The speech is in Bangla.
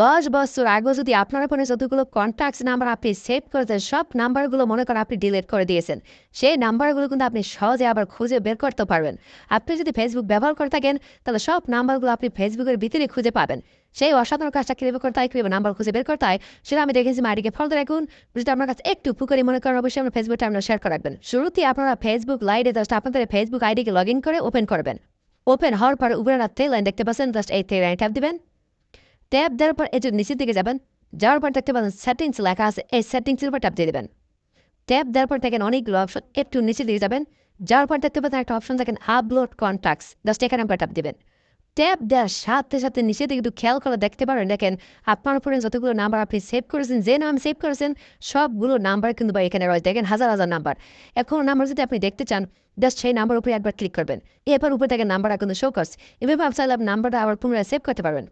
দশ বছর আগে যদি আপনার ফোনে যতগুলো কন্ট্যাক্টস নাম্বার আপনি সেভ করেছেন সব নাম্বারগুলো মনে করেন আপনি ডিলিট করে দিয়েছেন। সেই নাম্বারগুলো কিন্তু আপনি সহজে আবার খুঁজে বের করতে পারবেন। আপনি যদি ফেসবুক ব্যবহার করে থাকেন, তাহলে সব নাম্বারগুলো আপনি ফেসবুকের ভিতরে খুঁজে পাবেন। সেই অসাধারণ কাজটা কীভাবে করতে হয়, কীভাবে নাম্বার খুঁজে বের করতে হয়, সেটা আমি দেখেছি মাইডিকে ফলো রাখুন। যদি আপনার কাছে একটু উপকারী মনে করেন, অবশ্যই আপনার ফেসবুকটা আপনারা শেয়ার করে রাখবেন। শুরুতেই আপনারা ফেসবুক লাইটে জাস্ট আপনাদের ফেসবুক আইডিকে লগ ইন করে ওপেন করবেন। ওপেন হওয়ার পর উপরে রাত্রে লাইন দেখতে পাচ্ছেন জাস্ট এই লাইন ট্যাপ দিবেন। ট্যাপ দেওয়ার পর এই নিচের দিকে যাবেন। যাওয়ার পর দেখতে পাবেন সেটিংস লেখা আছে। এই সেটিংসের উপর ট্যাপ দিয়ে দেবেন। ট্যাপ দেওয়ার পর দেখেন অনেকগুলো অপশন একটু নিচে দিকে যাবেন। যাওয়ার পর দেখতে পাচ্ছেন একটা অপশন দেখেন আপলোড কন্ট্যাক্টস জাস্ট এখানে একবার ট্যাপ দিবেন। ট্যাপ দেওয়ার সাথে সাথে নিচে দিকে একটু খেয়াল করে দেখতে পারেন। দেখেন, আপনার উপরে যতগুলো নাম্বার আপনি সেভ করেছেন, যে নাম সেভ করেছেন, সবগুলো নাম্বার কিন্তু বা এখানে রয়েছে। দেখেন, হাজার হাজার নাম্বার এখন নাম্বার যদি আপনি দেখতে চান জাস্ট সেই নাম্বার উপরে একবার ক্লিক করবেন। এরপর উপরে দেখেন নাম্বারটা কিন্তু শো করছে। এভাবে আপনি নাম্বারটা আবার পুনরায় সেভ করতে পারবেন।